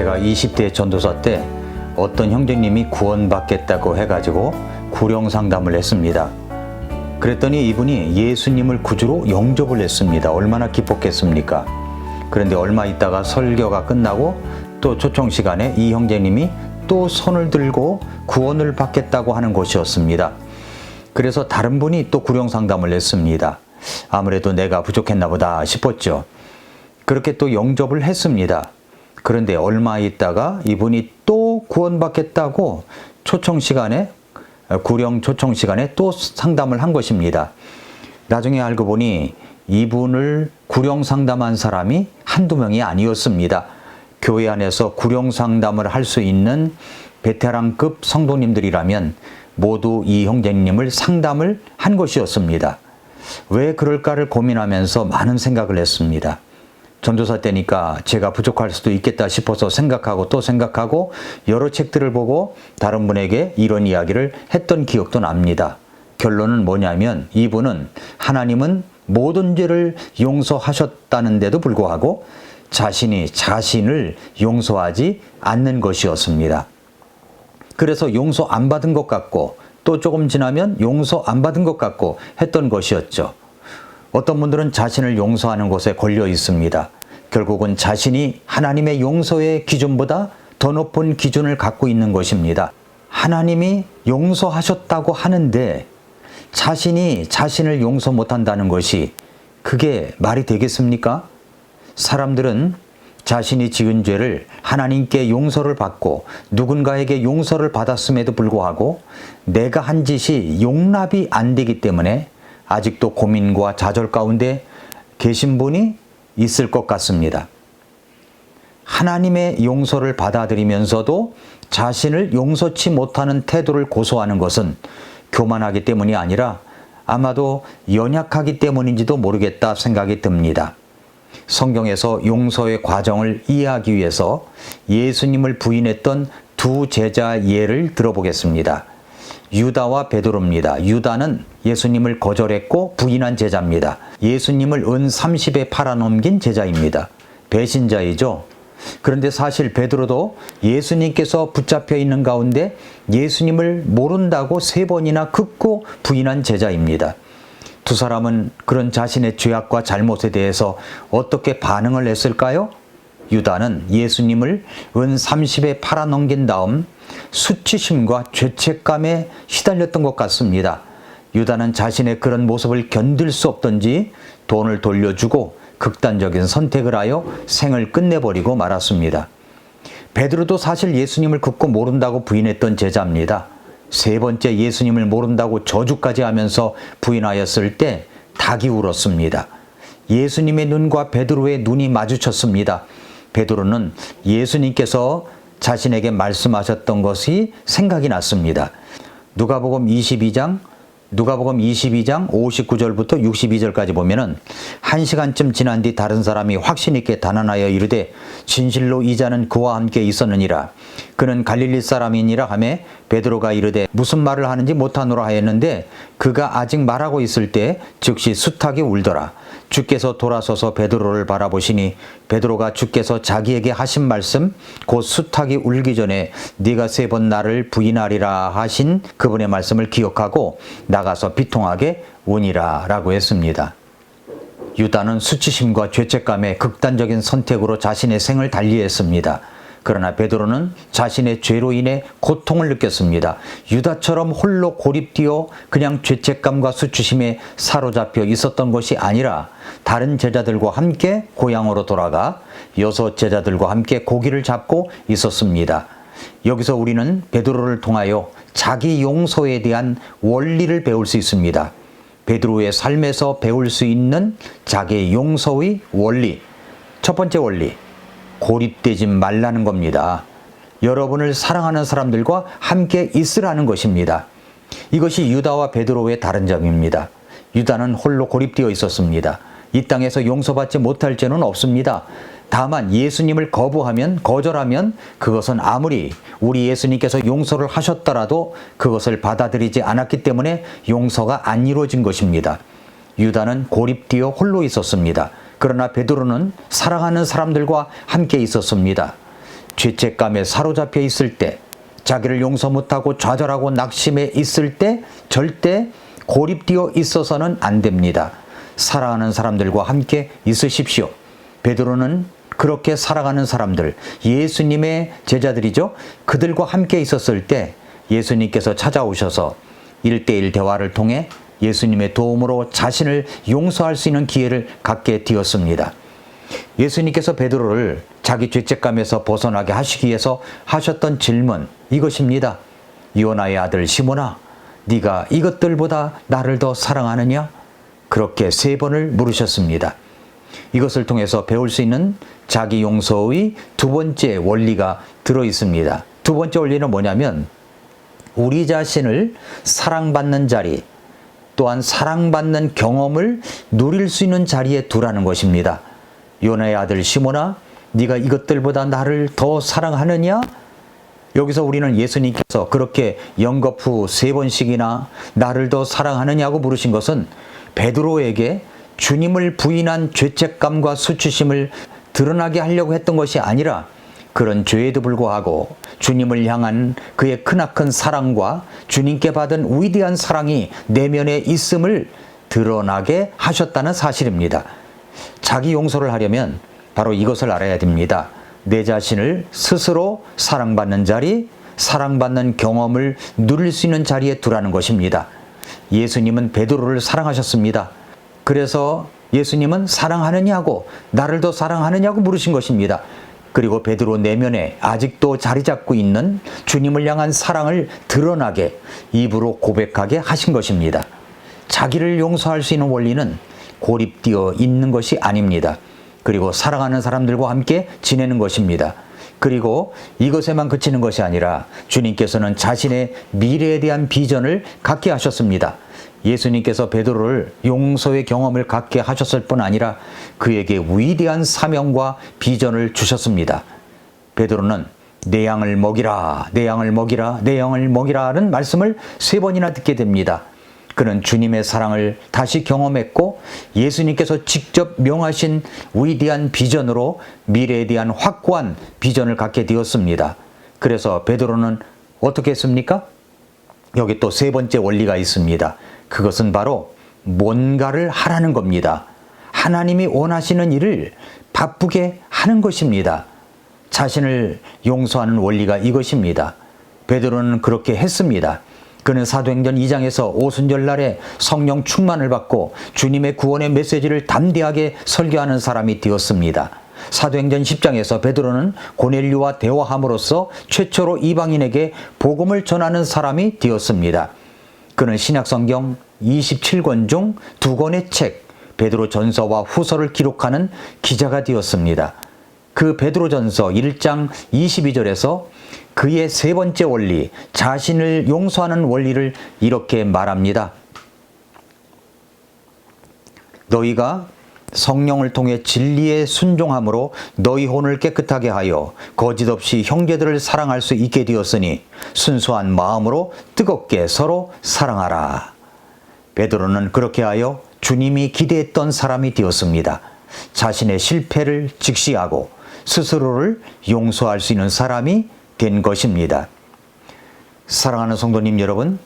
제가 20대 전도사 때 어떤 형제님이 구원받겠다고 해가지고 구령 상담을 했습니다. 그랬더니 이분이 예수님을 구주로 영접을 했습니다. 얼마나 기뻤겠습니까? 그런데 얼마 있다가 설교가 끝나고 또 초청 시간에 이 형제님이 또 손을 들고 구원을 받겠다고 하는 곳이었습니다. 그래서 다른 분이 또 구령 상담을 했습니다. 아무래도 내가 부족했나 보다 싶었죠. 그렇게 또 영접을 했습니다. 그런데 얼마 있다가 이분이 또 구원받겠다고 초청 시간에 구령 초청 시간에 또 상담을 한 것입니다. 나중에 알고 보니 이분을 구령 상담한 사람이 한두 명이 아니었습니다. 교회 안에서 구령 상담을 할 수 있는 베테랑급 성도님들이라면 모두 이 형제님을 상담을 한 것이었습니다. 왜 그럴까를 고민하면서 많은 생각을 했습니다. 전도사 때니까 제가 부족할 수도 있겠다 싶어서 생각하고 또 생각하고 여러 책들을 보고 다른 분에게 이런 이야기를 했던 기억도 납니다. 결론은 뭐냐면 이분은 하나님은 모든 죄를 용서하셨다는데도 불구하고 자신이 자신을 용서하지 않는 것이었습니다. 그래서 용서 안 받은 것 같고 또 조금 지나면 용서 안 받은 것 같고 했던 것이었죠. 어떤 분들은 자신을 용서하는 곳에 걸려 있습니다. 결국은 자신이 하나님의 용서의 기준보다 더 높은 기준을 갖고 있는 것입니다. 하나님이 용서하셨다고 하는데 자신이 자신을 용서 못한다는 것이 그게 말이 되겠습니까? 사람들은 자신이 지은 죄를 하나님께 용서를 받고 누군가에게 용서를 받았음에도 불구하고 내가 한 짓이 용납이 안 되기 때문에 아직도 고민과 좌절 가운데 계신 분이 있을 것 같습니다. 하나님의 용서를 받아들이면서도 자신을 용서치 못하는 태도를 고소하는 것은 교만하기 때문이 아니라 아마도 연약하기 때문인지도 모르겠다 생각이 듭니다. 성경에서 용서의 과정을 이해하기 위해서 예수님을 부인했던 두 제자 예를 들어보겠습니다. 유다와 베드로입니다. 유다는 예수님을 거절했고 부인한 제자입니다. 예수님을 은 30에 팔아넘긴 제자입니다. 배신자이죠. 그런데 사실 베드로도 예수님께서 붙잡혀 있는 가운데 예수님을 모른다고 세 번이나 긋고 부인한 제자입니다. 두 사람은 그런 자신의 죄악과 잘못에 대해서 어떻게 반응을 했을까요? 유다는 예수님을 은 30에 팔아넘긴 다음 수치심과 죄책감에 시달렸던 것 같습니다. 유다는 자신의 그런 모습을 견딜 수 없던지 돈을 돌려주고 극단적인 선택을 하여 생을 끝내버리고 말았습니다. 베드로도 사실 예수님을 긋고 모른다고 부인했던 제자입니다. 세 번째 예수님을 모른다고 저주까지 하면서 부인하였을 때 닭이 울었습니다. 예수님의 눈과 베드로의 눈이 마주쳤습니다. 베드로는 예수님께서 자신에게 말씀하셨던 것이 생각이 났습니다. 누가복음 22장 누가복음 22장 59절부터 62절까지 보면은 한 시간쯤 지난 뒤 다른 사람이 확신 있게 단언하여 이르되 진실로 이 자는 그와 함께 있었느니라 그는 갈릴리 사람이니라 하매 베드로가 이르되 무슨 말을 하는지 못하노라 하였는데 그가 아직 말하고 있을 때 즉시 수탉이 울더라 주께서 돌아서서 베드로를 바라보시니 베드로가 주께서 자기에게 하신 말씀 곧 수탉이 울기 전에 네가 세 번 나를 부인하리라 하신 그분의 말씀을 기억하고 나가서 비통하게 우니라라고 했습니다. 유다는 수치심과 죄책감에 극단적인 선택으로 자신의 생을 달리했습니다. 그러나 베드로는 자신의 죄로 인해 고통을 느꼈습니다. 유다처럼 홀로 고립되어 그냥 죄책감과 수치심에 사로잡혀 있었던 것이 아니라 다른 제자들과 함께 고향으로 돌아가 여섯 제자들과 함께 고기를 잡고 있었습니다. 여기서 우리는 베드로를 통하여 자기 용서에 대한 원리를 배울 수 있습니다. 베드로의 삶에서 배울 수 있는 자기 용서의 원리. 첫 번째 원리. 고립되지 말라는 겁니다. 여러분을 사랑하는 사람들과 함께 있으라는 것입니다. 이것이 유다와 베드로의 다른 점입니다. 유다는 홀로 고립되어 있었습니다. 이 땅에서 용서받지 못할 죄는 없습니다. 다만 예수님을 거부하면 거절하면 그것은 아무리 우리 예수님께서 용서를 하셨더라도 그것을 받아들이지 않았기 때문에 용서가 안 이루어진 것입니다. 유다는 고립되어 홀로 있었습니다. 그러나 베드로는 사랑하는 사람들과 함께 있었습니다. 죄책감에 사로잡혀 있을 때, 자기를 용서 못하고 좌절하고 낙심해 있을 때 절대 고립되어 있어서는 안 됩니다. 사랑하는 사람들과 함께 있으십시오. 베드로는 그렇게 살아가는 사람들, 예수님의 제자들이죠. 그들과 함께 있었을 때 예수님께서 찾아오셔서 일대일 대화를 통해 예수님의 도움으로 자신을 용서할 수 있는 기회를 갖게 되었습니다. 예수님께서 베드로를 자기 죄책감에서 벗어나게 하시기 위해서 하셨던 질문 이것입니다. 요나의 아들 시몬아, 네가 이것들보다 나를 더 사랑하느냐? 그렇게 세 번을 물으셨습니다. 이것을 통해서 배울 수 있는 자기 용서의 두 번째 원리가 들어 있습니다. 두 번째 원리는 뭐냐면 우리 자신을 사랑받는 자리 또한 사랑받는 경험을 누릴 수 있는 자리에 두라는 것입니다. 요나의 아들 시모나 네가 이것들보다 나를 더 사랑하느냐? 여기서 우리는 예수님께서 그렇게 영겁 후 세 번씩이나 나를 더 사랑하느냐고 물으신 것은 베드로에게 주님을 부인한 죄책감과 수치심을 드러나게 하려고 했던 것이 아니라 그런 죄에도 불구하고 주님을 향한 그의 크나큰 사랑과 주님께 받은 위대한 사랑이 내면에 있음을 드러나게 하셨다는 사실입니다. 자기 용서를 하려면 바로 이것을 알아야 됩니다. 내 자신을 스스로 사랑받는 자리, 사랑받는 경험을 누릴 수 있는 자리에 두라는 것입니다. 예수님은 베드로를 사랑하셨습니다. 그래서 예수님은 사랑하느냐고 나를 더 사랑하느냐고 물으신 것입니다. 그리고 베드로 내면에 아직도 자리 잡고 있는 주님을 향한 사랑을 드러나게 입으로 고백하게 하신 것입니다. 자기를 용서할 수 있는 원리는 고립되어 있는 것이 아닙니다. 그리고 사랑하는 사람들과 함께 지내는 것입니다. 그리고 이것에만 그치는 것이 아니라 주님께서는 자신의 미래에 대한 비전을 갖게 하셨습니다. 예수님께서 베드로를 용서의 경험을 갖게 하셨을 뿐 아니라 그에게 위대한 사명과 비전을 주셨습니다. 베드로는 내 양을 먹이라, 내 양을 먹이라, 내 양을 먹이라는 말씀을 세 번이나 듣게 됩니다. 그는 주님의 사랑을 다시 경험했고 예수님께서 직접 명하신 위대한 비전으로 미래에 대한 확고한 비전을 갖게 되었습니다. 그래서 베드로는 어떻게 했습니까? 여기 또 세 번째 원리가 있습니다. 그것은 바로 뭔가를 하라는 겁니다. 하나님이 원하시는 일을 바쁘게 하는 것입니다. 자신을 용서하는 원리가 이것입니다. 베드로는 그렇게 했습니다. 그는 사도행전 2장에서 오순절 날에 성령 충만을 받고 주님의 구원의 메시지를 담대하게 설교하는 사람이 되었습니다. 사도행전 10장에서 베드로는 고넬류와 대화함으로써 최초로 이방인에게 복음을 전하는 사람이 되었습니다. 그는 신약성경 27권 중 두 권의 책 베드로 전서와 후서를 기록하는 기자가 되었습니다. 그 베드로전서 1장 22절에서 그의 세 번째 원리, 자신을 용서하는 원리를 이렇게 말합니다. 너희가 성령을 통해 진리에 순종함으로 너희 혼을 깨끗하게 하여 거짓 없이 형제들을 사랑할 수 있게 되었으니 순수한 마음으로 뜨겁게 서로 사랑하라. 베드로는 그렇게 하여 주님이 기대했던 사람이 되었습니다. 자신의 실패를 직시하고 스스로를 용서할 수 있는 사람이 된 것입니다. 사랑하는 성도님 여러분,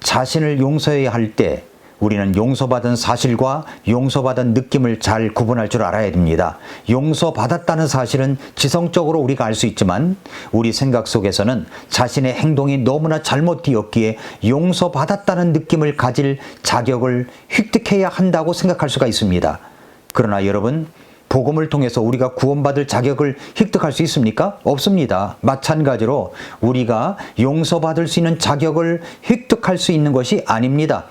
자신을 용서해야 할 때 우리는 용서받은 사실과 용서받은 느낌을 잘 구분할 줄 알아야 됩니다. 용서받았다는 사실은 지성적으로 우리가 알 수 있지만 우리 생각 속에서는 자신의 행동이 너무나 잘못되었기에 용서받았다는 느낌을 가질 자격을 획득해야 한다고 생각할 수가 있습니다. 그러나 여러분, 복음을 통해서 우리가 구원받을 자격을 획득할 수 있습니까? 없습니다. 마찬가지로 우리가 용서받을 수 있는 자격을 획득할 수 있는 것이 아닙니다.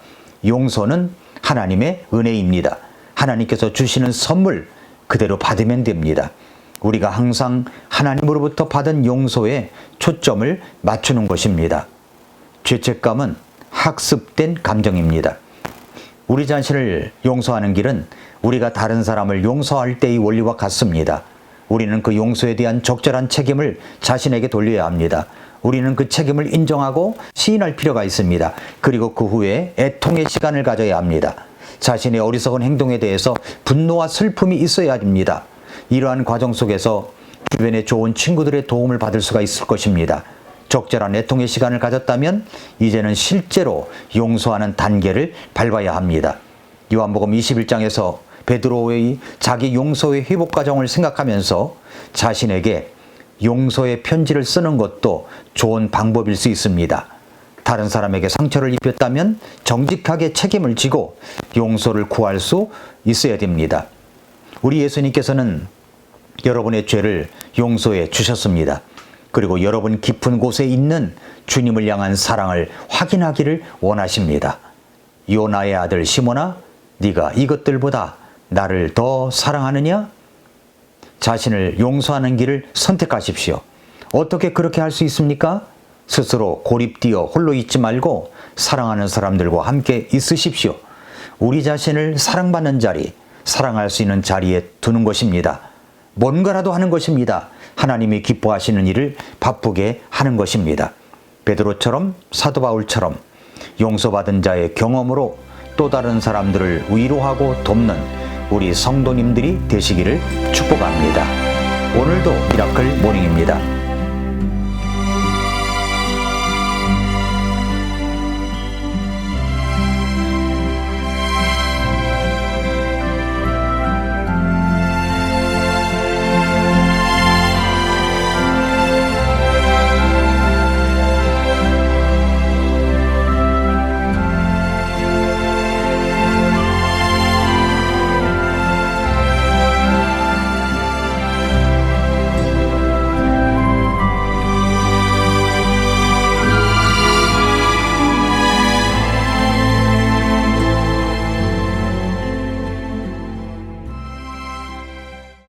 용서는 하나님의 은혜입니다. 하나님께서 주시는 선물 그대로 받으면 됩니다. 우리가 항상 하나님으로부터 받은 용서에 초점을 맞추는 것입니다. 죄책감은 학습된 감정입니다. 우리 자신을 용서하는 길은 우리가 다른 사람을 용서할 때의 원리와 같습니다. 우리는 그 용서에 대한 적절한 책임을 자신에게 돌려야 합니다. 우리는 그 책임을 인정하고 시인할 필요가 있습니다. 그리고 그 후에 애통의 시간을 가져야 합니다. 자신의 어리석은 행동에 대해서 분노와 슬픔이 있어야 합니다. 이러한 과정 속에서 주변의 좋은 친구들의 도움을 받을 수가 있을 것입니다. 적절한 애통의 시간을 가졌다면 이제는 실제로 용서하는 단계를 밟아야 합니다. 요한복음 21장에서 베드로의 자기 용서의 회복 과정을 생각하면서 자신에게 용서의 편지를 쓰는 것도 좋은 방법일 수 있습니다. 다른 사람에게 상처를 입혔다면 정직하게 책임을 지고 용서를 구할 수 있어야 됩니다. 우리 예수님께서는 여러분의 죄를 용서해 주셨습니다. 그리고 여러분 깊은 곳에 있는 주님을 향한 사랑을 확인하기를 원하십니다. 요나의 아들 시몬아, 네가 이것들보다 나를 더 사랑하느냐? 자신을 용서하는 길을 선택하십시오. 어떻게 그렇게 할 수 있습니까? 스스로 고립되어 홀로 있지 말고 사랑하는 사람들과 함께 있으십시오. 우리 자신을 사랑받는 자리, 사랑할 수 있는 자리에 두는 것입니다. 뭔가라도 하는 것입니다. 하나님이 기뻐하시는 일을 바쁘게 하는 것입니다. 베드로처럼 사도 바울처럼 용서받은 자의 경험으로 또 다른 사람들을 위로하고 돕는 우리 성도님들이 되시기를 축복합니다. 오늘도 미라클 모닝입니다.